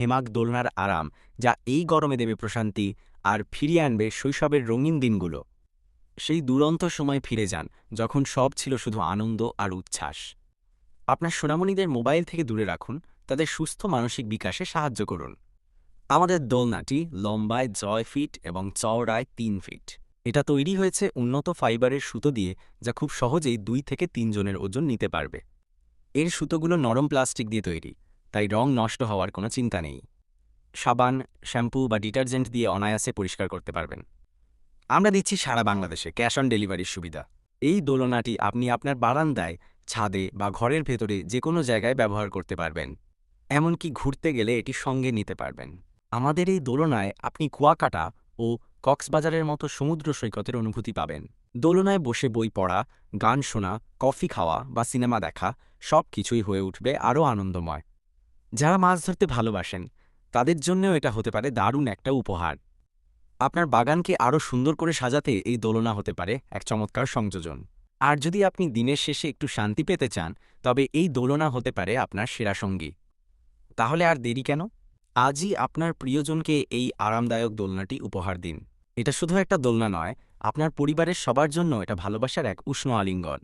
হেমাক দোলনার আরাম, যা এই গরমে দেবে প্রশান্তি আর ফিরিয়ে আনবে শৈশবের রঙিন দিনগুলো। সেই দুরন্ত সময় ফিরে যান, যখন সব ছিল শুধু আনন্দ আর উচ্ছ্বাস। আপনার সোনামণিদের মোবাইল থেকে দূরে রাখুন, তাদের সুস্থ মানসিক বিকাশে সাহায্য করুন। আমাদের দোলনাটি লম্বায় জয় ফিট এবং চওড়ায় তিন ফিট। এটা তৈরি হয়েছে উন্নত ফাইবারের সুতো দিয়ে, যা খুব সহজেই দুই থেকে তিনজনের ওজন নিতে পারবে। এর সুতোগুলো নরম প্লাস্টিক দিয়ে তৈরি। তাই রং নষ্ট হওয়ার কোনো চিন্তা নেই। সাবান, শ্যাম্পু বা ডিটারজেন্ট দিয়ে অনায়াসে পরিষ্কার করতে পারবেন। আমরা দিচ্ছি সারা বাংলাদেশে ক্যাশ অন ডেলিভারির সুবিধা। এই দোলনাটি আপনি আপনার বারান্দায়, ছাদে বা ঘরের ভেতরে যে কোনো জায়গায় ব্যবহার করতে পারবেন। এমনকি ঘুরতে গেলে এটি সঙ্গে নিতে পারবেন। আমাদের এই দোলনায় আপনি কুয়াকাটা ও কক্সবাজারের মতো সমুদ্র সৈকতের অনুভূতি পাবেন। দোলনায় বসে বই পড়া, গান শোনা, কফি খাওয়া বা সিনেমা দেখা সব কিছুই হয়ে উঠবে আরও আনন্দময়। যারা মাছ ধরতে ভালোবাসেন, তাদের জন্যও এটা হতে পারে দারুণ একটা উপহার। আপনার বাগানকে আরও সুন্দর করে সাজাতে এই দোলনা হতে পারে এক চমৎকার সংযোজন। আর যদি আপনি দিনের শেষে একটু শান্তি পেতে চান, তবে এই দোলনা হতে পারে আপনার সেরা সঙ্গী। তাহলে আর দেরি কেন? আজই আপনার প্রিয়জনকে এই আরামদায়ক দোলনাটি উপহার দিন। এটা শুধু একটা দোলনা নয়, আপনার পরিবারের সবার জন্য এটা ভালোবাসার এক উষ্ণ আলিঙ্গন।